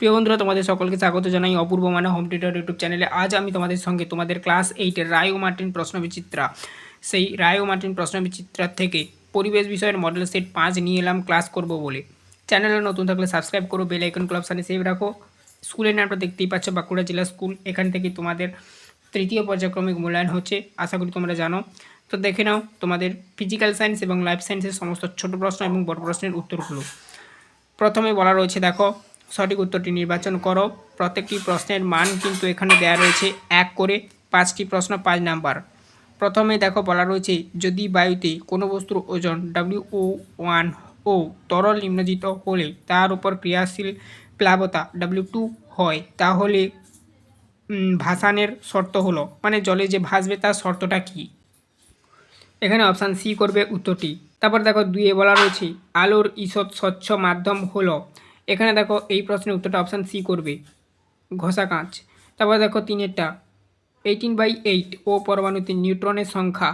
প্রিয় বন্ধুরা, তোমাদের সকলকে স্বাগত জানাই অপূর্ব মানে হোম টিউটর ইউটিউব চ্যানেলে আজ আমি তোমাদের সঙ্গে তোমাদের ক্লাস এইটের রায় ও মার্টিন প্রশ্ন বিচিত্রা। সেই রায় ও মার্টিন প্রশ্ন বিচিত্রা থেকে পরিবেশ বিষয়ের মডেল সেট পাঁচ নিয়ে এলাম ক্লাস করব বলে। চ্যানেলে নতুন থাকলে সাবস্ক্রাইব করো বেল আইকন ক্লাব সানে সেভ রাখো। স্কুলের নামটা দেখতেই পাচ্ছ বাঁকুড়া জেলা স্কুল এখান থেকে তোমাদের তৃতীয় পর্যায়ক্রমিক মূল্যায়ন হচ্ছে, আশা করি তোমরা জানো। তো দেখে নাও তোমাদের ফিজিক্যাল সায়েন্স এবং লাইফ সায়েন্সের সমস্ত ছোট প্রশ্ন এবং বড় প্রশ্নের উত্তরগুলো। প্রথমে বলা রয়েছে, দেখো সঠিক উত্তরটি নির্বাচন করো। প্রত্যেকটি প্রশ্নের মান কিন্তু এখানে দেওয়া রয়েছে এক করে। পাঁচটি প্রশ্ন, পাঁচ নাম্বার। প্রথমে দেখো বলা রয়েছে, যদি বায়ুতে কোনো বস্তুর ওজন ডাব্লিউ ও ওয়ান ও তরল নিম্নজিত হলে তার উপর ক্রিয়াশীল প্লাবতা ডাব্লিউ টু হয়, তাহলে ভাসানের শর্ত হলো মানে জলে যে ভাসবে তার শর্তটা কী? এখানে অপশান সি করবে উত্তরটি। তারপর দেখো দুইয়ে বলা রয়েছে, আলোর ঈষৎ স্বচ্ছ মাধ্যম হলো এখানে দেখো এই প্রশ্নের উত্তরটা অপশান সি করবে। ঘষা কাঁচ। তারপর দেখো তিনেরটা। এইটিন বাই এইট ও পরমাণুতে নিউট্রনের সংখ্যা।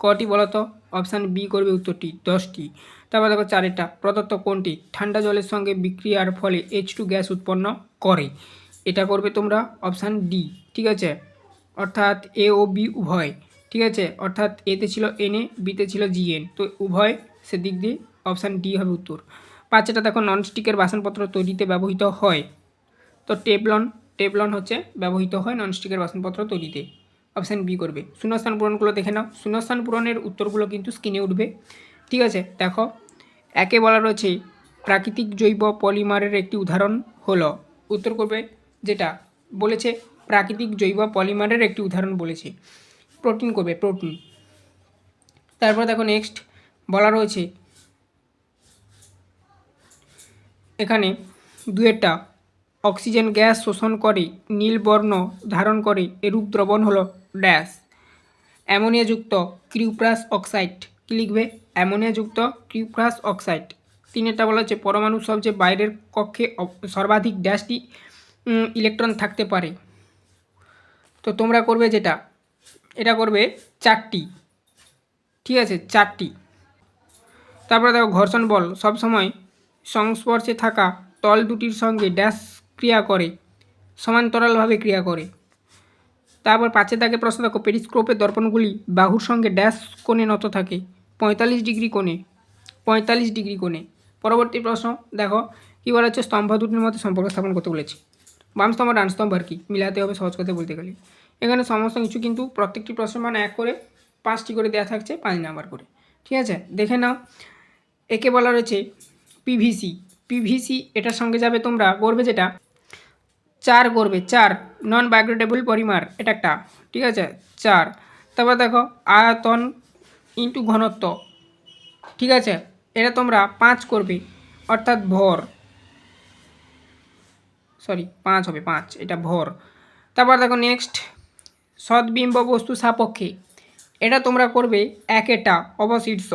কটি বলতো? অপশান বি করবে উত্তরটি দশটি। তারপর দেখো চারেরটা। প্রদত্ত কোনটি? ঠান্ডা জলের সঙ্গে বিক্রিয়ার ফলে এইচ টু গ্যাস উৎপন্ন করে। এটা করবে তোমরা অপশান ডি ঠিক আছে? অর্থাৎ এ ও বি উভয়, ঠিক আছে? অর্থাৎ এতে ছিল এন এ বিতে ছিল জিএন তো উভয় সেদিক দিয়ে অপশান ডি হবে উত্তর। পাঁচটা দেখো ননস্টিকের বাসনপত্র তৈরিতে ব্যবহৃত হয়। তো টেবলন টেবলন হচ্ছে ব্যবহৃত হয় ননস্টিকের বাসনপত্র তৈরিতে। অপশান বি করবে। শূন্যস্থান পূরণগুলো দেখে নাও। শূন্যস্থান পূরণের উত্তরগুলো কিন্তু স্ক্রিনে উঠবে। ঠিক আছে, দেখো। একে বলা রয়েছে প্রাকৃতিক জৈব পলিমারের একটি উদাহরণ হলো। উত্তর করবে যেটা বলেছে প্রাকৃতিক জৈব পলিমারের একটি উদাহরণ বলেছে। প্রোটিন করবে প্রোটিন তারপর দেখো নেক্সট বলা রয়েছে এখানে দুয়েরটা অক্সিজেন গ্যাস শোষণ করে, নীল বর্ণ ধারণ করে, এরূপ দ্রবণ হলো ড্যাশ। অ্যামোনিয়াযুক্ত cuprous oxide. কী লিখবে? অ্যামোনিয়াযুক্ত ক্রিউপ্রাস অক্সাইড। তিনেরটা বলা হচ্ছে পরমাণু, সবচেয়ে বাইরের কক্ষে সর্বাধিক ড্যাশটি ইলেকট্রন থাকতে পারে। তো তোমরা করবে যেটা? এটা করবে চারটি। ঠিক আছে? চারটি। তারপরে দেখো ঘর্ষণ বল। সবসময় সংস্পর্শে থাকা তল দুটির সঙ্গে ড্যাশ ক্রিয়া করে, সমান্তরালভাবে ক্রিয়া করে। তারপর পাঁচের দাগে প্রশ্ন দেখো পেরিস্কোপের দর্পণগুলি বাহুর সঙ্গে ড্যাশ কোণে নত থাকে, পঁয়তাল্লিশ ডিগ্রি কোণে, পঁয়তাল্লিশ ডিগ্রি কোণে। পরবর্তী প্রশ্ন দেখো, কী বলা হচ্ছে? স্তম্ভ দুটির মধ্যে সম্পর্ক স্থাপন করতে বলেছি। বাম স্তম্ভ, ডান স্তম্ভ আর কি, মিলাতে হবে সহজ কথা বলতে গেলে। এখানে সমস্ত কিছু কিন্তু প্রত্যেকটি প্রশ্ন মান এক করে, পাঁচটি করে দেওয়া থাকছে, পাঁচ নাম্বার করে। ঠিক আছে? দেখে নাও। একে বলা রয়েছে পিভিসি পিভিসি এটার সঙ্গে যাবে তোমরা করবে যেটা? চার করবে চার। নন বায়োগ্রেডেবল পরিমার এটা একটা, ঠিক আছে? চার। তারপর দেখো, আয়তন ইন্টু ঘনত্ব, ঠিক আছে? এটা তোমরা পাঁচ করবে, অর্থাৎ ভর। সরি পাঁচ হবে, পাঁচ, এটা ভর। তারপর দেখো নেক্সট সদ্বিম্ব বস্তু সাপেক্ষে, এটা তোমরা করবে একেটা অবশীর্ষ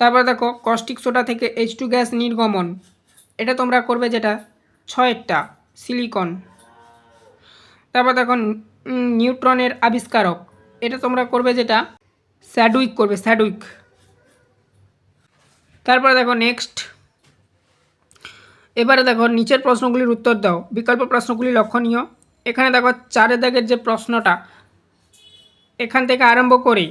তারপর দেখো কস্টিক সোডা থেকে এইচ টু গ্যাস নির্গমন। এটা তোমরা করবে যেটা? ছয়েরটা সিলিকন তারপর দেখো নিউট্রনের আবিষ্কারক। এটা তোমরা করবে যেটা? স্যাডউইক করবে, স্যাডউইক। তারপরে দেখো নেক্সট এবারে দেখো, নিচের প্রশ্নগুলির উত্তর দাও। বিকল্প প্রশ্নগুলি লক্ষণীয়। এখানে দেখো চারের দাগের যে প্রশ্নটা, এখান থেকে আরম্ভ করে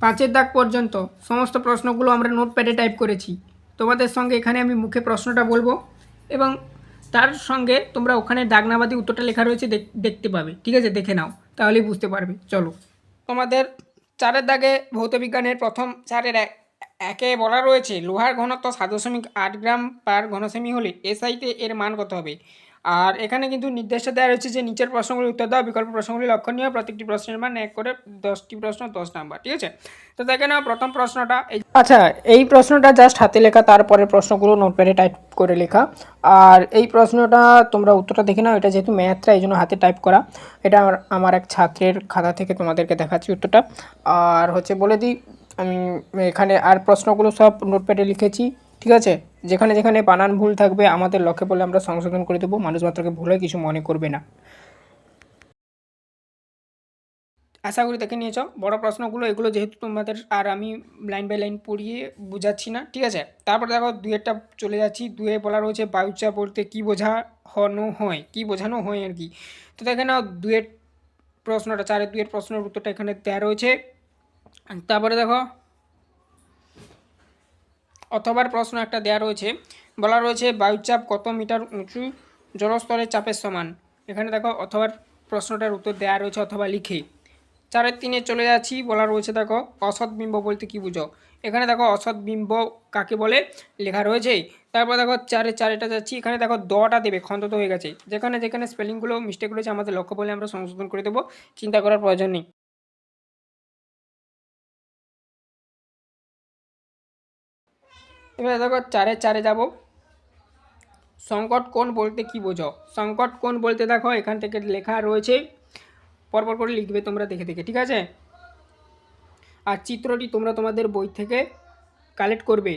পাঁচের দাগ পর্যন্ত সমস্ত প্রশ্নগুলো আমরা নোটপ্যাডে টাইপ করেছি। তোমাদের সঙ্গে এখানে আমি মুখে প্রশ্নটা বলব এবং তার সঙ্গে তোমরা ওখানে দাগনাবাদি উত্তরটা লেখা রয়েছে দেখ- দেখতে পাবে। ঠিক আছে? দেখে নাও, তাহলেই বুঝতে পারবে। চলো। তোমাদের চারের দাগে ভৌতবিজ্ঞানের প্রথম চারের একে বলা রয়েছে, লোহার ঘনত্ব সাত দশমিক আট গ্রাম পার ঘনসেমি হলে এসআইতে এর মান কত হবে? আর এখানে কিন্তু নির্দেশটা দেওয়া রয়েছে যে নিচের প্রশ্নগুলির উত্তর দাও, বিকল্প প্রশ্নগুলি লক্ষণীয়, প্রত্যেকটি প্রশ্নের মান এক করে দশটি প্রশ্ন, দশ নাম্বার, ঠিক আছে? তো দেখে নাও প্রথম প্রশ্নটা, এই আচ্ছা এই প্রশ্নটা জাস্ট হাতে লেখা তারপরে প্রশ্নগুলো নোটপ্যাডে টাইপ করে লেখা। আর এই প্রশ্নটা তোমরা উত্তরটা দেখে নাও, এটা যেহেতু ম্যাথটা এই জন্য হাতে টাইপ করা। এটা আমার এক ছাত্রের খাতা থেকে তোমাদেরকে দেখাচ্ছি উত্তরটা। আর হচ্ছে বলে দিই, আমি এখানে আর প্রশ্নগুলো সব নোটপ্যাডে লিখেছি। ঠিক আছে? যেখানে যেখানে বানান ভুল থাকবে, আমাদের লক্ষ্যে বলে আমরা সংশোধন করে দেবো। মানুষ মাত্রকে ভুল কিছু মনে করবে না। আশা করি দেখে নিয়েছ। বড় প্রশ্নগুলো, এগুলো যেহেতু তোমাদের আর আমি লাইন বাই লাইন পড়িয়ে বোঝাচ্ছি না, ঠিক আছে? তারপরে দেখো দুয়েরটা চলে যাচ্ছি। দুয়ে বলা রয়েছে বায়ুচাপ বলতে কী বোঝানো হয়? কী বোঝানো হয় আর কি? তো দেখে নাও, দুয়ের প্রশ্নটা, চারের দুয়ের প্রশ্নের উত্তরটা এখানে দেওয়া রয়েছে। তারপরে দেখো অথবার প্রশ্ন একটা দেওয়া রয়েছে। বলা রয়েছে বায়ুচাপ কত মিটার উঁচু? জলস্তরের চাপের সমান। এখানে দেখো অথবা প্রশ্নটার উত্তর দেওয়া রয়েছে অথবা লিখে। চারের তিনে চলে যাচ্ছি, বলা রয়েছে দেখো, অসৎ বিম্ব বলতে কী বুঝো? এখানে দেখো, অসৎ বিম্ব কাকে বলে? লেখা রয়েছে। তারপর দেখো, চারে চারেটা যাচ্ছি, এখানে দেখো, দটা দেবে খন্তত হয়ে গেছে। যেখানে যেখানে স্পেলিংগুলো মিস্টেক রয়েছে, আমাদের লক্ষ্য বলে আমরা সংশোধন করে দেবো, চিন্তা করার প্রয়োজন নেই। এবারে দেখো চারে চারে যাব। সংকট কোণ বলতে কি বোঝো? সংকট কোণ বলতে দেখো এখান থেকে লেখা রয়েছে, পরপর করে লিখবে তোমরা দেখে দেখে, ঠিক আছে? আর চিত্রটি তোমরা তোমাদের বই থেকে কালেক্ট করবে।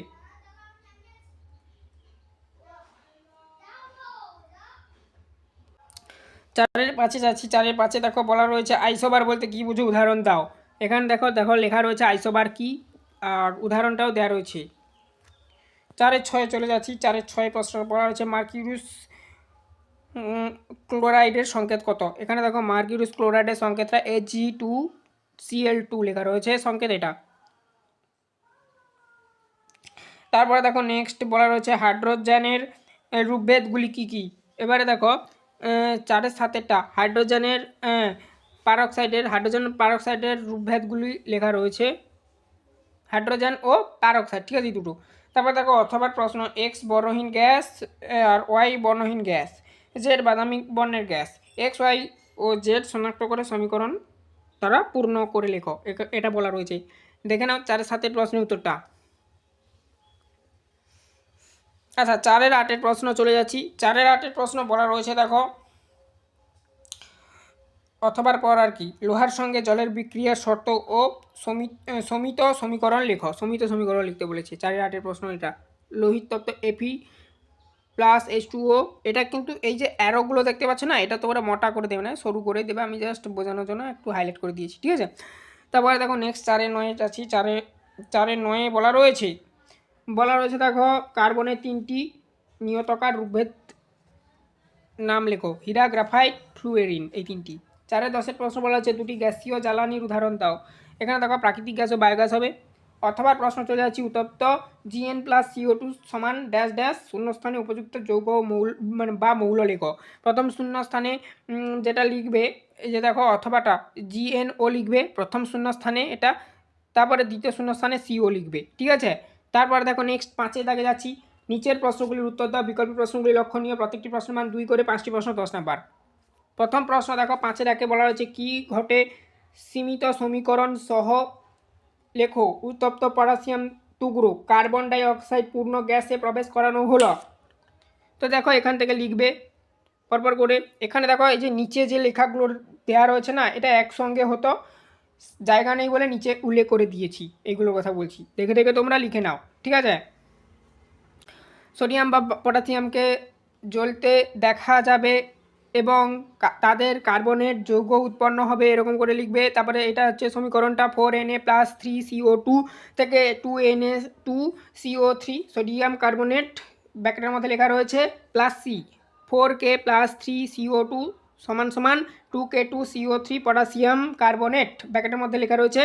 চারের পাঁচে যাচ্ছি, চারের পাঁচে দেখো বলা রয়েছে আইসোবার বলতে কি বুঝো? উদাহরণ দাও। এখানে দেখো দেখো লেখা রয়েছে আইসোবার কি, আর উদাহরণটাও দেওয়া রয়েছে। চারের ছয়ে চলে যাচ্ছি চারের ছয় প্রশ্ন বলা রয়েছে মার্কিউরিস ক্লোরাইডের সংকেত কত? এখানে দেখো মার্কিউরিস ক্লোরাইডের সংকেতটা A G two C L two লেখা রয়েছে, সংকেত এটা। তারপরে দেখো নেক্সট বলা রয়েছে হাইড্রোজেনের রূপভেদগুলি কী কী? এবারে দেখো চারের সাতেরটা হাইড্রোজেনের পারক্সাইডের, হাইড্রোজেন পারক্সাইডের রূপভেদগুলি লেখা রয়েছে, হাইড্রোজেন ও পারক্সাইড, ঠিক আছে দুটো। তারপর দেখো অথবা প্রশ্ন এক্স বর্ণহীন গ্যাস আর ওয়াই বর্ণহীন গ্যাস জেড বাদামি বর্ণের গ্যাস এক্স ওয়াই ও জেড শনাক্ত করে সমীকরণ তারা পূর্ণ করে লেখো। এটা বলা রয়েছে। দেখে নাও চারের সাতের প্রশ্নের উত্তরটা। আচ্ছা চারের আটের প্রশ্ন চলে যাচ্ছি। চারের আটের প্রশ্ন বলা রয়েছে, দেখো। অথবার পর আর কি, লোহার সঙ্গে জলের বিক্রিয়ার শর্ত ও সমিত সমীকরণ লেখো, সমিত সমীকরণ লিখতে বলেছে। চারের আটের প্রশ্ন এটা। লোহিত তত্ত্ব এফি প্লাস এইচ টু ও এটা কিন্তু এই যে অ্যারোগুলো দেখতে পাচ্ছ না, এটা তোমরা মোটা করে দেবে না, সরু করে দেবে, আমি জাস্ট বোঝানোর জন্য একটু হাইলাইট করে দিয়েছি, ঠিক আছে? তারপরে দেখো নেক্সট চারে নয়ে আছি, চারে চারে নয়ে বলা রয়েছে। বলা রয়েছে দেখো, কার্বনের তিনটি নিয়তকার রূপভেদ নাম লেখো, হীরা, গ্রাফাইট, ফ্লুয়েরিন, এই তিনটি। চারে দশের প্রশ্ন বলা হচ্ছে, দুটি গ্যাসীয় জ্বালানির উদাহরণ দাও। এখানে দেখো প্রাকৃতিক গ্যাস ও বায়োগ্যাস হবে। অথবা প্রশ্ন চলে যাচ্ছি উত্তপ্ত G N plus C O two সমান ড্যাশ ড্যাশ শূন্যস্থানে উপযুক্ত যৌগ মৌল মানে বা মৌল লেখো প্রথম শূন্যস্থানে যেটা লিখবে যে দেখো অথবাটা জিএন ও লিখবে, প্রথম শূন্যস্থানে এটা, তারপরে দ্বিতীয় শূন্যস্থানে সিও লিখবে, ঠিক আছে? তারপরে দেখো নেক্সট পাঁচে দাগে যাচ্ছি। নিচের প্রশ্নগুলির উত্তর দাও, বিকল্প প্রশ্নগুলি লক্ষণীয়, প্রত্যেকটি প্রশ্নের মান দুই করে পাঁচটি প্রশ্ন দশ নাম্বার। প্রথম প্রশ্ন দেখো, পাঁচের একে বলা হয়েছে, কি ঘটে? সীমিত সমীকরণ সহ লেখো, উত্তপ্ত পটাশিয়াম টুকরো, কার্বন ডাইঅক্সাইড পূর্ণ গ্যাসে প্রবেশ করানো হলো। তো দেখো, এখান থেকে লিখবে পরপর করে। এখানে দেখো, এই যে নিচে যে লেখাগুলো দেওয়া রয়েছে না, এটা একসঙ্গে হতো। জায়গা নেই বলে নিচে উল্লেখ করে দিয়েছি, এইগুলোর কথা বলছি। দেখে দেখে তোমরা লিখে নাও, ঠিক আছে? সোডিয়াম বা পটাশিয়ামকে জ্বলতে দেখা যাবে এবং তাদের কার্বনের যৌগ উৎপন্ন হবে এরকম করে লিখবে। তারপরে এটা হচ্ছে সমীকরণটা four N A plus three C O two থেকে two N A two C O three sodium carbonate ব্যাকেটের মধ্যে লেখা রয়েছে plus C four K plus three C O two সমান সমান two K two C O three potassium carbonate ব্যাকেটের মধ্যে লেখা রয়েছে,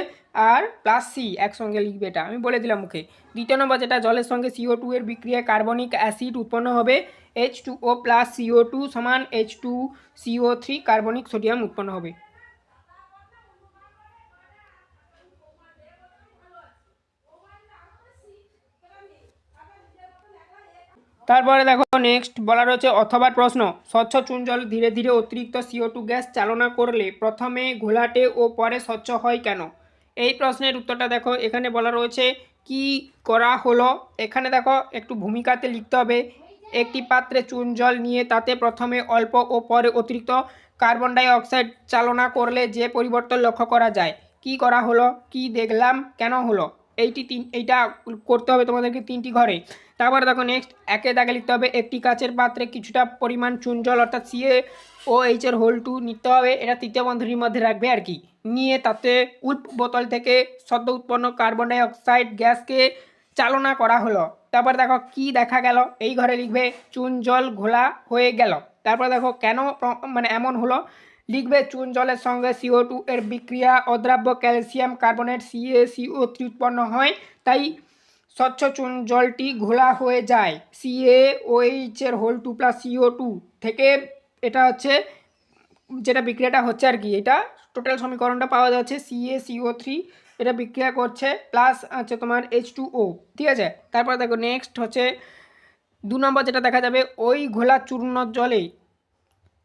আর plus C একসঙ্গে লিখবে এটা। আমি বলে দিলাম মুখে। দ্বিতীয় নম্বর যেটা, জলের সঙ্গে সিও টু এর বিক্রিয়ায় কার্বনিক অ্যাসিড উৎপন্ন হবে H two O plus C O two সমান H two C O three carbonic sodium উৎপন্ন হবে। তারপরে দেখো নেক্সট বলা রয়েছে অথবা প্রশ্ন। স্বচ্ছ চুন জল ধীরে ধীরে অতিরিক্ত সিও টু গ্যাস চালনা করলে প্রথমে ঘোলাটে ও পরে স্বচ্ছ হয় কেন? এই প্রশ্নের উত্তরটা দেখো, এখানে বলা রয়েছে কি করা হলো? এখানে দেখো একটু ভূমিকাতে লিখতে হবে। একটি পাত্রে চুন জল নিয়ে তাতে প্রথমে অল্প ও পরে অতিরিক্ত কার্বন ডাই অক্সাইড চালনা করলে যে পরিবর্তন লক্ষ্য করা যায়। কি করা হলো? কি দেখলাম? কেন হলো? এইটি তিন, এইটা করতে হবে তোমাদেরকে তিনটি ঘরে। তারপরে দেখো নেক্সট একে দাগে লিখতে হবে একটি কাচের পাত্রে কিছুটা পরিমাণ চুন জল, অর্থাৎ সিএ ও এইচের হোল টু নিতে হবে। এটা তৃতীয় বন্ধনীর মধ্যে রাখবে আর কি। নিয়ে তাতে উল্প বোতল থেকে সদ্য উৎপন্ন কার্বন ডাই অক্সাইড গ্যাসকে চালনা করা হলো। তারপর দেখো কি দেখা গেল? এই ঘরে লিখবে, চুন জল ঘোলা হয়ে গেল। তারপর দেখো কেন মানে এমন হলো? লিখবে, চুন জলের সঙ্গে সিও টু এর বিক্রিয়া, অদ্রাব্য calcium carbonate C A C O three উৎপন্ন হয়। তাই স্বচ্ছ চুন জলটি ঘোলা হয়ে যায়। সিএ ওইচ এর whole two plus C O two থেকে এটা হচ্ছে, যেটা বিক্রিয়াটা হচ্ছে আর কি, এটা টোটাল সমীকরণটা পাওয়া যাচ্ছে সিএ সিও থ্রি এটা বিক্রিয়া করছে প্লাস হচ্ছে তোমার এইচ টু ও ঠিক আছে? তারপর দেখো নেক্সট হচ্ছে, দু নম্বর যেটা দেখা যাবে, ওই ঘোলা চূর্ণ জলে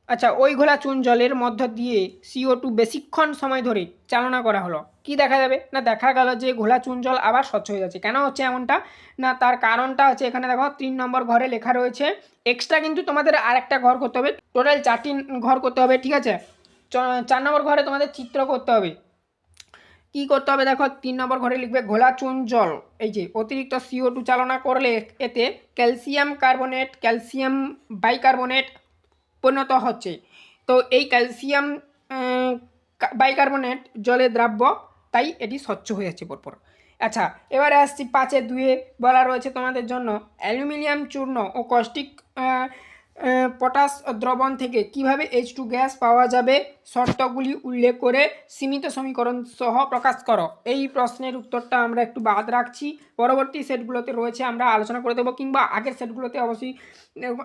আচ্ছা ওই ঘোলা চুন জলের মধ্য দিয়ে সিও টু বেশিক্ষণ সময় ধরে চালনা করা হলো। কি দেখা যাবে? না, দেখা গেল যে ঘোলা চুন জল আবার স্বচ্ছ হয়ে যাচ্ছে। কেন হচ্ছে এমনটা? না, তার কারণটা হচ্ছে এখানে দেখো, তিন নম্বর ঘরে লেখা রয়েছে এক্সট্রা কিন্তু তোমাদের আরেকটা ঘর করতে হবে টোটাল চারটি ঘর করতে হবে, ঠিক আছে? চার নম্বর ঘরে তোমাদের চিত্র করতে হবে। কি করতে হবে? দেখো তিন নম্বর ঘরে লিখবে ঘোলা চুন জল। এই যে অতিরিক্ত সিও টু চালনা করলে এতে ক্যালসিয়াম কার্বনেট ক্যালসিয়াম বাইকার্বনেট পরিণত হচ্ছে। তো এই ক্যালসিয়াম বাইকার্বনেট জলে দ্রাব্য তাই এটি স্বচ্ছ হয়ে যাচ্ছে পরপর আচ্ছা এবারে আসছি পাঁচে দুয়ে বলা রয়েছে তোমাদের জন্য। অ্যালুমিনিয়াম চূর্ণ ও আহ, পটাশ দ্রবণ থেকে কীভাবে এইচ টু গ্যাস পাওয়া যাবে শর্তগুলি উল্লেখ করে সীমিত সমীকরণ সহ প্রকাশ করো? এই প্রশ্নের উত্তরটা আমরা একটু বাদ রাখছি। পরবর্তী সেটগুলোতে রয়েছে, আমরা আলোচনা করে দেবো, কিংবা আগের সেটগুলোতে অবশ্যই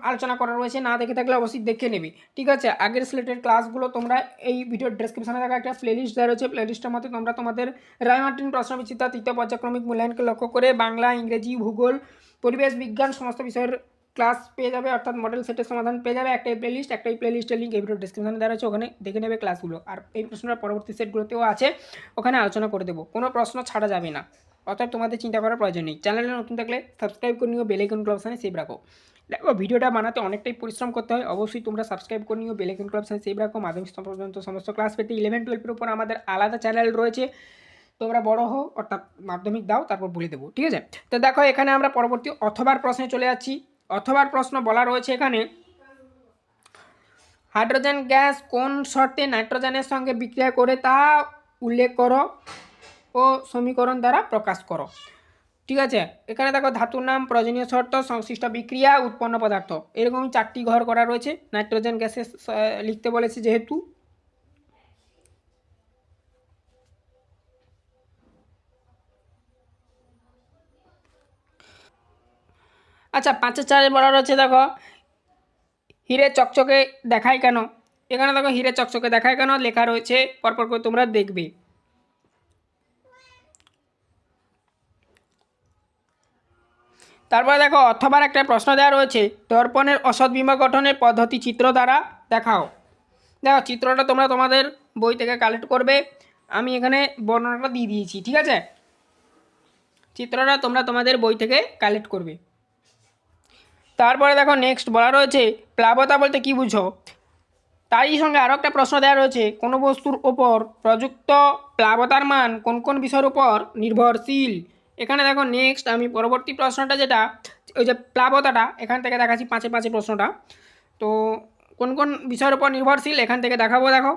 আলোচনা করা রয়েছে, না দেখে থাকলে অবশ্যই দেখে নেবে। ঠিক আছে, আগের সিলেটেড ক্লাসগুলো তোমরা এই ভিডিওর ডেসক্রিপশনে থাকা একটা প্লেলিস্ট দেওয়া রয়েছে। প্লেলিস্টের মধ্যে তোমরা তোমাদের রায়মার্টিন প্রশ্নবিচিতা তৃতীয় পর্যায়ক্রমিক মূল্যায়নকে লক্ষ্য করে বাংলা, ইংরেজি, ভূগোল, পরিবেশ বিজ্ঞান, সমস্ত বিষয়ের ক্লাস পেয়ে যাবে, অর্থাৎ মডেল সেটের সমাধান পেয়ে যাবে। একটাই প্লেলিস্ট একটাই প্লেলিস্টের লিঙ্ক এই ভিডিও ডিসক্রিপশনে দেওয়া রয়েছে, ওখানে দেখে নেবে ক্লাসগুলো আর এই প্রশ্নটা পরবর্তী সেটগুলোতেও আছে, ওখানে আলোচনা করে দেবো। কোনো প্রশ্ন ছাড়া যাবে না। অর্থাৎ তোমাদের চিন্তা করার প্রয়োজন নেই। চ্যানেলে নতুন থাকলে সাবস্ক্রাইব করে নিও বেলাইকন ক্লাবসানে সেভ রাখো। দেখো, ভিডিওটা বানাতে অনেকটাই পরিশ্রম করতে হয়। অবশ্যই তোমরা সাবস্ক্রাইব করে নিও বেলাইকন ক্লাবসানে সেভ রাখো। মাধ্যমিক পর্যন্ত সমস্ত ক্লাস পেতে ইলেভেন টুয়েলভের উপর আমাদের আলাদা চ্যানেল রয়েছে। তোমরা বড় হও, অর্থাৎ মাধ্যমিক দাও, তারপর বলে দেবো। ঠিক আছে? তো দেখো, এখানে আমরা পরবর্তী অথবার প্রশ্নে চলে যাচ্ছি। অথবার প্রশ্ন বলা রয়েছে এখানে, হাইড্রোজেন গ্যাস কোন শর্তে নাইট্রোজেনের সঙ্গে বিক্রিয়া করে তা উল্লেখ করো ও সমীকরণ দ্বারা প্রকাশ করো। ঠিক আছে, এখানে দেখো ধাতুর নাম, প্রয়োজনীয় শর্ত, সংশ্লিষ্ট বিক্রিয়া, উৎপন্ন পদার্থ। এরকম চারটি ঘর করা রয়েছে। নাইট্রোজেন গ্যাসে লিখতে বলেছে যেহেতু আচ্ছা পাঁচের চারে বলা রয়েছে দেখো, হিরে চকচকে দেখায় কেন? এখানে দেখো হিরে চকচকে দেখায় কেন? লেখা রয়েছে, পরপর করে তোমরা দেখবে। তারপরে দেখো, অথবার একটা প্রশ্ন দেওয়া রয়েছে, দর্পণের অসৎ বিমা গঠনের পদ্ধতি চিত্র দ্বারা দেখাও। দেখো, চিত্রটা তোমরা তোমাদের বই থেকে কালেক্ট করবে, আমি এখানে বর্ণনাটা দিয়ে দিয়েছি, ঠিক আছে? চিত্রটা তোমরা তোমাদের বই থেকে কালেক্ট করবে। তারপরে দেখো নেক্সট বলা রয়েছে, প্লাবতা বলতে কি বুঝো? তারই সঙ্গে আরও একটা প্রশ্ন দেওয়া রয়েছে, কোনো বস্তুর ওপর প্রযুক্ত প্লাবতার মান কোন কোন বিষয়ের উপর নির্ভরশীল? এখানে দেখো নেক্সট আমি পরবর্তী প্রশ্নটা যেটা, ওই যে প্লাবতাটা, এখান থেকে দেখাচ্ছি পাঁচে পাঁচে প্রশ্নটা। তো কোন কোন বিষয়ের উপর নির্ভরশীল, এখান থেকে দেখাবো, দেখো।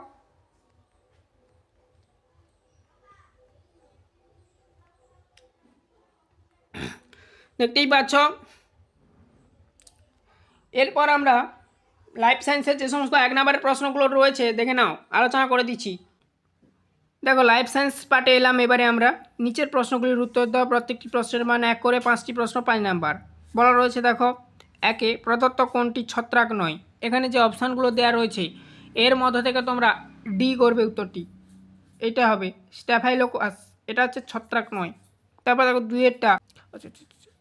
দেখতেই পাচ্ছ এরপর আমরা লাইফ সায়েন্সের যে সমস্ত এক নম্বরের প্রশ্নগুলো রয়েছে, দেখে নাও, আলোচনা করে দিচ্ছি। দেখো লাইফ সায়েন্স পার্টে এলাম, এবারে আমরা নিচের প্রশ্নগুলির উত্তর দেওয়া প্রত্যেকটি প্রশ্নের মান এক করে পাঁচটি প্রশ্ন পাঁচ নাম্বার। বলা রয়েছে, দেখো, একে প্রদত্ত কোনটি ছত্রাক নয়। এখানে যে অপশানগুলো দেওয়া রয়েছে, এর মধ্য থেকে তোমরা ডি করবে উত্তরটি। এটা হবে স্ট্যাফাইলোকাস এটা হচ্ছে ছত্রাক নয়। তারপর দেখো, দুইয়েরটা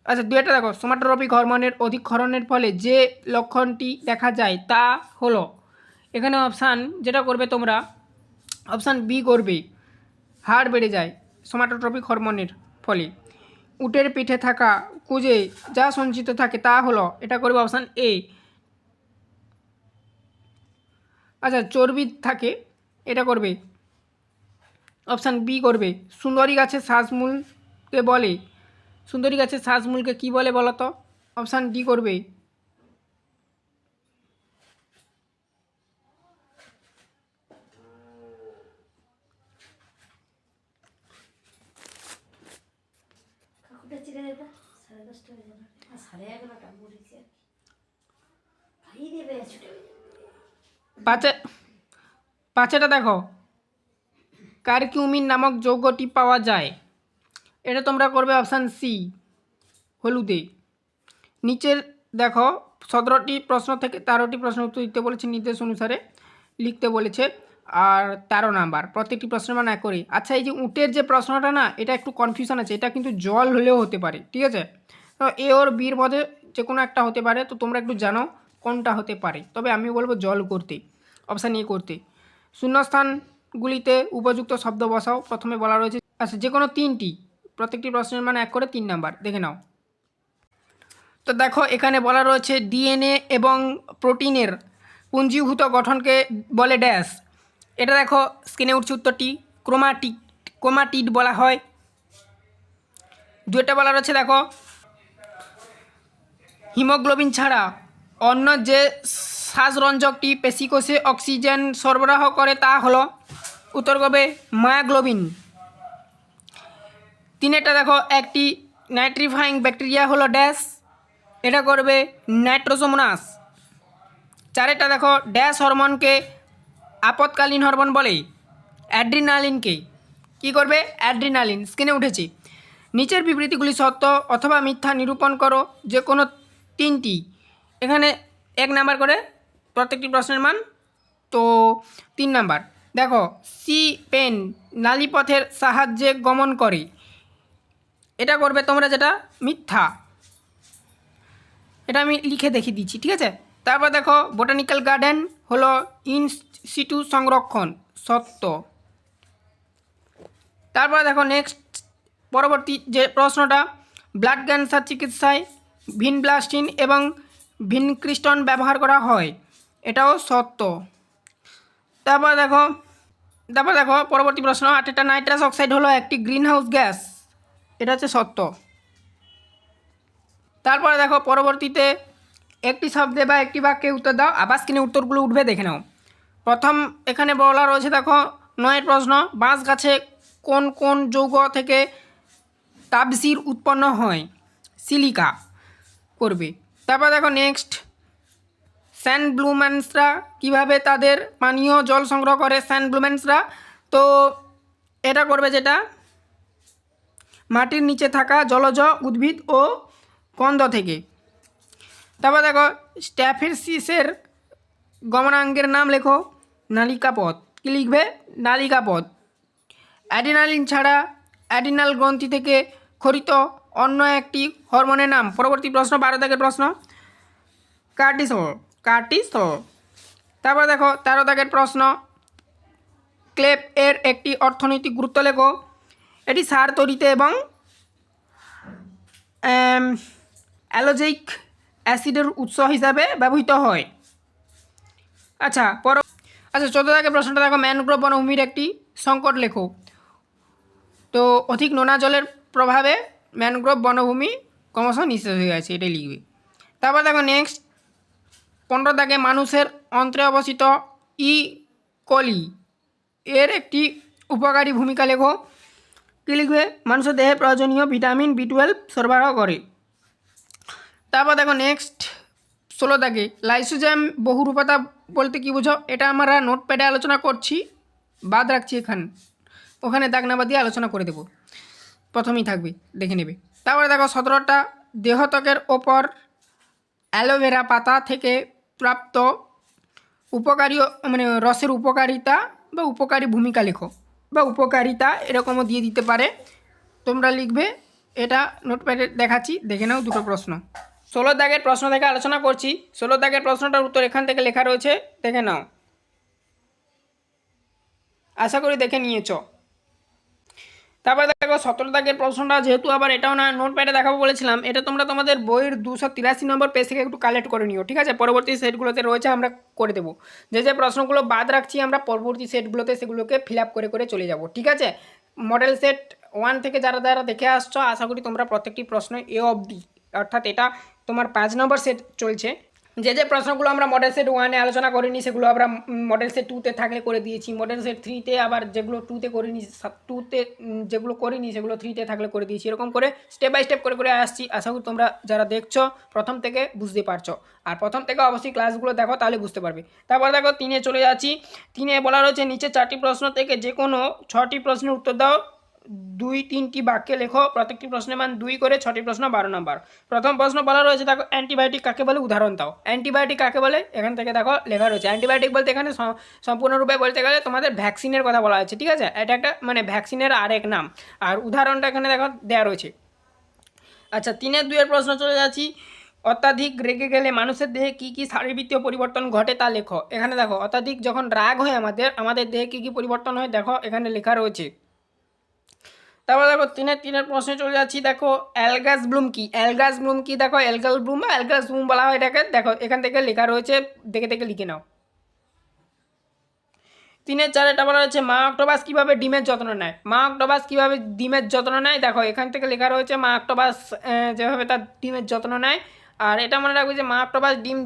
আচ্ছা। আচ্ছা দুইটা দেখো। সোমাটোরপিক হরমোনের অধিক ক্ষরণের ফলে যে লক্ষণটি দেখা যায় তা হলো, এখানে অপশান যেটা করবে তোমরা অপশান বি করবে, হাড় বেড়ে যায় সোমাটোট্রপিক হরমোনের ফলে। উটের পিঠে থাকা কুজে যা সঞ্চিত থাকে তা হলো, এটা করবে অপশান এ আচ্ছা চর্বি থাকে, এটা করবে অপশান বি করবে। সুন্দরী গাছের শ্বাসমূল কে বলে সুন্দরী গাছের শ্বাসমূলকে কী বলে বলো তো? অপশান ডি করবে পাঁচে পাঁচেটা দেখো। কারকিউমিন নামক যৌগটি পাওয়া যায়? এটা তোমরা করবে অপশান সি হলুদে। নিচের দেখো, সতেরোটি প্রশ্ন থেকে তেরোটি প্রশ্ন উত্তর দিতে বলেছে নির্দেশ অনুসারে, লিখতে বলেছে, আর তেরো নাম্বার, প্রত্যেকটি প্রশ্নের মান এক করে। আচ্ছা এই যে উটের যে প্রশ্নটা না, এটা একটু কনফিউশন আছে, এটা কিন্তু জল হলেও হতে পারে, ঠিক আছে? তো এ ওর বির মধ্যে যে কোনো একটা হতে পারে, তো তোমরা একটু জানো কোনটা হতে পারে। তবে আমি বলব জল করতে অপশান এ করতে। শূন্যস্থানগুলিতে উপযুক্ত শব্দ বসাও, প্রথমে বলা রয়েছে আচ্ছা যে কোনো তিনটি প্রত্যেকটি প্রশ্নের মান এক করে তিন নাম্বার, দেখে নাও। তো দেখো, এখানে বলা রয়েছে ডিএনএ এবং প্রোটিনের পুঞ্জীভূত গঠনকে বলে ড্যাশ। এটা দেখো, স্ক্রিনে উঠছে উত্তরটি ক্রোমাটিক ক্রোমাটিড বলা হয়। দুটা বলা রয়েছে, দেখো। হিমোগ্লোবিন ছাড়া অন্য যে শ্বাসরঞ্জকটি পেশিকোষে অক্সিজেন সরবরাহ করে তা হলো, উত্তর করবে মায়াগ্লোবিন। তিনেরটা দেখো, একটি নাইট্রিফাইং ব্যাকটেরিয়া হলো ড্যাশ, এটা করবে নাইট্রোসোমোনাস চারেরটা দেখো, ড্যাশ হরমোনকে আপৎকালীন হরমোন বলে, অ্যাড্রিনালিনকে। কি করবে? অ্যাড্রিনালিন স্ক্রিনে উঠেছে। নিচের বিবৃতিগুলি সত্য অথবা মিথ্যা নিরূপণ করো, যে কোনো তিনটি। এখানে এক নাম্বার করে প্রত্যেকটি প্রশ্নের মান, তো তিন নাম্বার। দেখো, সি পেন নালীপথের সাহায্যে গমন করে। এটা করবে তোমরা যেটা মিথ্যা। এটা আমি লিখে দেখিয়ে দিচ্ছি, ঠিক আছে? তারপর দেখো বোটানিক্যাল গার্ডেন হলো ইনস্টিটিউ সংরক্ষণ, সত্য। তারপর দেখো নেক্সট পরবর্তী যে প্রশ্নটা ব্লাড ক্যান্সার চিকিৎসায় ভিনব্লাস্টিন এবং ভিনক্রিস্টন ব্যবহার করা হয়, এটাও সত্য। তারপর দেখো তারপর দেখো, পরবর্তী প্রশ্ন আটেরটা নাইট্রাস অক্সাইড হলো একটি গ্রিনহাউস গ্যাস এটা হচ্ছে সত্য। তারপরে দেখো, পরবর্তীতে একটি শব্দে বা একটি বাক্যে উত্তর দাও। আবার স্ক্রিনে উত্তরগুলো উঠবে, দেখে নাও। প্রথম এখানে বলা রয়েছে, দেখো, নয়ের প্রশ্ন, বাঁশ গাছে কোন কোন যৌগ থেকে তাবসির উৎপন্ন হয়? সিলিকা করবে। তারপর দেখো নেক্সট স্যান্ড ব্লুম্যান্সরা কীভাবে তাদের পানীয় জল সংগ্রহ করে? স্যান্ড ব্লুম্যান্সরা। তো, এটা করবে যেটা মাটির নিচে থাকা জলজ উদ্ভিদ ও কন্দ থেকে। তারপর দেখো স্ট্যাফিসিসের গমনাঙ্গের নাম লেখো নালিকাপথ। কী লিখবে? নালিকাপথ। অ্যাডিনালিন ছাড়া অ্যাডিনাল গ্রন্থি থেকে খরিত অন্য একটি হরমোনের নাম। পরবর্তী প্রশ্ন, বারো দাগের প্রশ্ন। কার্টিসোল কার্টিসোল তারপর দেখো, তেরো দাগের প্রশ্ন। ক্লেপ এর একটি অর্থনৈতিক গুরুত্ব লেখো। এটি সার তৈরিতে এবং অ্যালোজেইক অ্যাসিডের উৎস হিসাবে ব্যবহৃত হয়। আচ্ছা পর আচ্ছা চোদ্দ দাগের প্রশ্নটা দেখো। ম্যানগ্রোভ বনভূমির একটি সংকট লেখো। তো অধিক নোনা জলের প্রভাবে ম্যানগ্রোভ বনভূমি ক্রমশ নিঃশেষ হয়ে গেছে, এটাই লিখবে। তারপর দেখো নেক্সট পনেরো দাগে মানুষের অন্ত্রে অবস্থিত ই. কলি এর একটি উপকারী ভূমিকা লেখো। কী লিখবে মানুষের দেহে প্রয়োজনীয় ভিটামিন বি টুয়েলভ সরবরাহ করে তারপর দেখো নেক্সট ষোলো দাগে লাইসোজেম বহুরূপতা বলতে কী বুঝো? এটা আমরা নোটপ্যাডে আলোচনা করছি বাদ রাখছি এখানে। ওখানে দাগ নাম্বার দিয়ে আলোচনা করে দেবো। প্রথমেই থাকবে, দেখে নেবে। তারপরে দেখো সতেরোটা দেহত্বকের ওপর অ্যালোভেরা পাতা থেকে প্রাপ্ত উপকারী মানে রসের উপকারিতা বা উপকারী ভূমিকা লেখো। বা উপকারিতা এরকমও দিয়ে দিতে পারে। তোমরা লিখবে, এটা নোটপ্যাডে দেখাচ্ছি, দেখে নাও দুটো প্রশ্ন। ষোলো দাগের প্রশ্ন থেকে আলোচনা করছি। ষোলো দাগের প্রশ্নটার উত্তর এখান থেকে লেখা রয়েছে, দেখে নাও। আশা করি দেখে নিয়েছো। তারপরে দেখো সতেরো দাগের প্রশ্নটা, যেহেতু আবার এটাও না নোট প্যাডে দেখাবো বলেছিলাম, এটা তোমরা তোমাদের বইয়ের দুশো তিরাশি নম্বর পেজ থেকে একটু কালেক্ট করে নিও, ঠিক আছে? পরবর্তী সেটগুলোতে রয়েছে, আমরা করে দেবো। যে যে প্রশ্নগুলো বাদ রাখছি, আমরা পরবর্তী সেটগুলোতে সেগুলোকে ফিল আপ করে করে চলে যাব, ঠিক আছে? মডেল সেট ওয়ান থেকে যারা যারা দেখে আসছো, আশা করি তোমরা প্রত্যেকটি প্রশ্ন এ অবধি, অর্থাৎ এটা তোমার পাঁচ নম্বর সেট চলছে। যে যে প্রশ্নগুলো আমরা মডেল সেট ওয়ানে আলোচনা করিনি, সেগুলো আমরা মডেল সেট টুতে থাকলে করে দিয়েছি। মডেল সেট থ্রিতে আবার যেগুলো টুতে করিনি টুতে যেগুলো করিনি, সেগুলো থ্রিতে থাকলে করে দিয়েছি। এরকম করে স্টেপ বাই স্টেপ করে করে আসছি। আশা করি তোমরা যারা দেখছ, প্রথম থেকে বুঝতে পারছ। আর প্রথম থেকে অবশ্যই ক্লাসগুলো দেখো, তাহলে বুঝতে পারবে। তারপর দেখো, তিনে চলে যাচ্ছি। তিনে বলা রয়েছে নিচে চারটি প্রশ্ন থেকে যে কোনো ছটি প্রশ্নের উত্তর দাও। দুই, তিনটি বাক্যে লেখো, প্রত্যেকটি প্রশ্নের মান দুই করে ছটি প্রশ্ন বারো নম্বর। প্রথম প্রশ্ন বলা রয়েছে, দেখো, অ্যান্টিবায়োটিক কাকে বলে? উদাহরণ দাও। অ্যান্টিবায়োটিক কাকে বলে? এখান থেকে দেখো, লেখা রয়েছে। অ্যান্টিবায়োটিক বলতে এখানে সম্পূর্ণরূপে বলতে গেলে তোমাদের ভ্যাকসিনের কথা বলা হয়েছে, ঠিক আছে? এটা একটা মানে ভ্যাকসিনের আরেক নাম। আর উদাহরণটা এখানে দেখো দেওয়া রয়েছে। আচ্ছা তিনের দুইয়ের প্রশ্ন চলে যাচ্ছি। অত্যাধিক রেগে গেলে মানুষের দেহে কী কী শারীরবৃত্তীয় পরিবর্তন ঘটে তা লেখো। এখানে দেখো, অত্যাধিক যখন রাগ হয় আমাদের আমাদের দেহে কী কী পরিবর্তন হয়? দেখো, এখানে লেখা রয়েছে। তারপর দেখো তিনের তিনের প্রশ্নে চলে যাচ্ছি দেখো অ্যালগাস ব্লুম কি? অ্যালগাস ব্লুম কি? দেখো অ্যালগাস ব্লুম বা অ্যালগাস ব্লুম বলা হয় এটাকে। দেখো এখান থেকে লেখা রয়েছে দেখে দেখে লিখে নাও। তিনের চার এটা বলা হচ্ছে মা অক্টোপাস কীভাবে ডিমের যত্ন নেয়? মা অক্টোপাস কীভাবে ডিমের যত্ন নেয়? দেখো এখান থেকে লেখা রয়েছে মা অক্টোপাস আহ, যেভাবে তার ডিমের যত্ন নেয়। আর এটা মনে রাখবে যে মা অক্টোপাস ডিম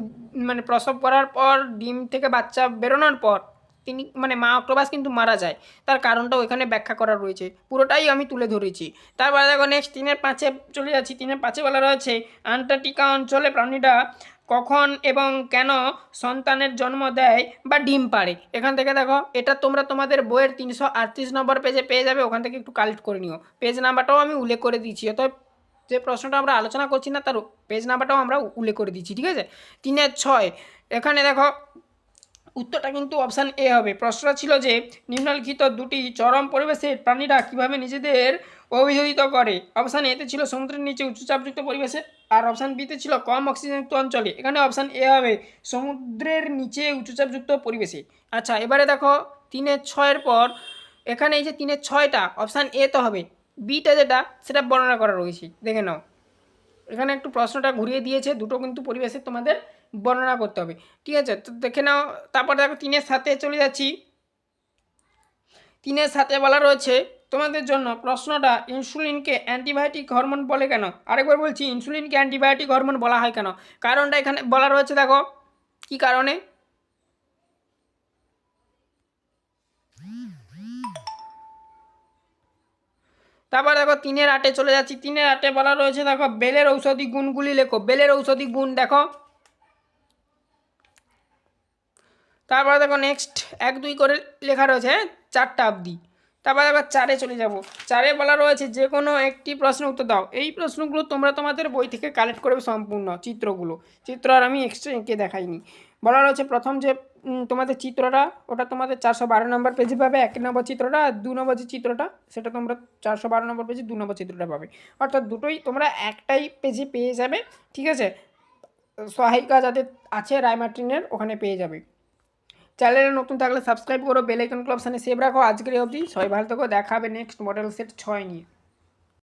মানে প্রসব করার পর ডিম থেকে বাচ্চা বেরোনোর পর তিনি মানে মা অক্টোপাস কিন্তু মারা যায়। তার কারণটাও এখানে ব্যাখ্যা করা রয়েছে। পুরোটাই আমি তুলে ধরেছি। তারপরে দেখো নেক্সট তিনের পাঁচে চলে যাচ্ছি। তিনের পাঁচে বলা রয়েছে, আন্টার্কটিকা অঞ্চলে প্রাণীরা কখন এবং কেন সন্তানের জন্ম দেয় বা ডিম পাড়ে? এখান থেকে দেখো, এটা তোমরা তোমাদের বইয়ের তিনশো আটত্রিশ নম্বর পেজে পেয়ে যাবে। ওখান থেকে একটু কালেক্ট করে নিও। পেজ নাম্বারটাও আমি উল্লেখ করে দিচ্ছি অতএব যে প্রশ্নটা আমরা আলোচনা করছি না, তার পেজ নাম্বারটাও আমরা উল্লেখ করে দিচ্ছি ঠিক আছে? তিনের ছয়, এখানে দেখো উত্তরটা কিন্তু অপশান এ হবে। প্রশ্নটা ছিল যে, নিম্নলিখিত দুটি চরম পরিবেশে প্রাণীরা কীভাবে নিজেদের অভিযোজিত করে? অপশান এতে ছিল সমুদ্রের নিচে উচ্চচাপযুক্ত পরিবেশে আর অপশান বিতে ছিল কম অক্সিজেনযুক্ত অঞ্চলে। এখানে অপশান এ হবে সমুদ্রের নিচে উচ্চচাপযুক্ত পরিবেশে। আচ্ছা এবারে দেখো তিনের ছয়ের পর, এখানে এই যে তিনের ছয়টা অপশান এ তো হবে। বিটা যেটা, সেটা বর্ণনা করা রয়েছে। দেখে নাও। এখানে একটু প্রশ্নটা ঘুরিয়ে দিয়েছে, দুটো কিন্তু পরিবেশে তোমাদের বর্ণনা করতে হবে। ঠিক আছে? তো দেখে নাও, তারপর দেখো তিনের সাথে চলে যাচ্ছি। তিনের সাথে বলা রয়েছে, তোমাদের জন্য প্রশ্নটা ইনসুলিনকে অ্যান্টিবায়োটিক হরমোন বলে কেন? আরেকবার বলছি, ইনসুলিনকে অ্যান্টিবায়োটিক হরমোন বলা হয় কেন? কারণটা এখানে বলা রয়েছে, দেখো। কি কারণে? তারপর দেখো তিনের আটে চলে যাচ্ছি। তিনের আটে বলা রয়েছে, দেখো, বেলের ঔষধি গুণগুলি লেখো। বেলের ঔষধি গুণ, দেখো। তারপরে দেখো নেক্সট এক দুই করে লেখা রয়েছে হ্যাঁ? চারটা অবধি। তারপর দেখো চারে চলে যাব। চারে বলা রয়েছে যে কোনো একটি প্রশ্নের উত্তর দাও। এই প্রশ্নগুলো তোমরা তোমাদের বই থেকে কালেক্ট করবে সম্পূর্ণ চিত্রগুলো। চিত্র আর আমি এক্সট্রা এঁকে দেখাইনি। বলা রয়েছে, প্রথম যে তোমাদের চিত্রটা, ওটা তোমাদের চারশো বারো নম্বর পেজে পাবে। এক নম্বর চিত্রটা আর দু নম্বর যে চিত্রটা, সেটা তোমরা চারশো বারো নম্বর পেজে দু নম্বর চিত্রটা পাবে। অর্থাৎ দুটোই তোমরা একটাই পেজে পেয়ে যাবে, ঠিক আছে? সহায়িকা যাদের আছে রায়মার্টিনের, ওখানে পেয়ে যাবে। চ্যানেলে নতুন থাকলে সাবস্ক্রাইব করো বেলাইকন ক্লাবসানে সেভ রাখো। আজকের অবধি সবাই ভালো থাকো দেখাবে নেক্সট মডেল সেট ছয় নিয়ে।